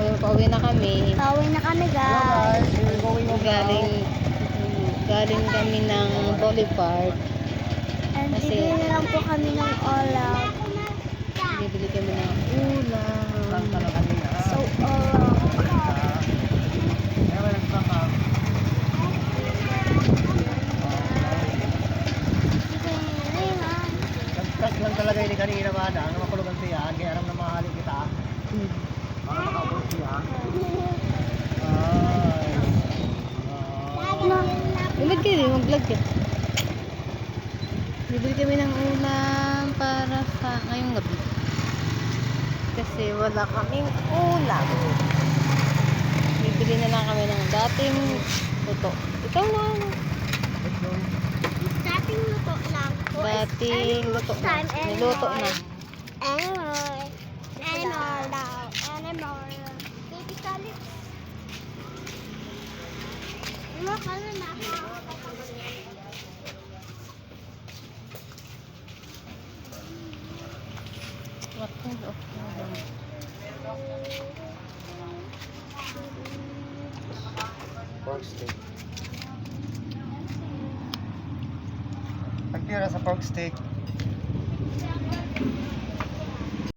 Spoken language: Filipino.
Pauwi na kami. Pauwi na kami guys. We're going home. Galing, galing kami ng Boulevard. And Kasi- bibili na lang po kami ng olam. Bibili kami ng ulam. So. Nagtas lang talaga ini kanina ba na ang makulugan siya. Kaya aram na mahali kita. Hmm. Para makaupo siya. Ay. Ulag kayo, mag-vlog ka. Bibili kami ng ulam para sa ngayong gabi. Kasi wala kaming ulam. Bibili na lang kami ng dating luto. Ikaw na. Dating luto lang. Dating luto na. Niluto na. Animal. Animal daw. Animal. Baby solid. Ano ka na na? Ulam? Pork steak. Pagtira sa pork steak.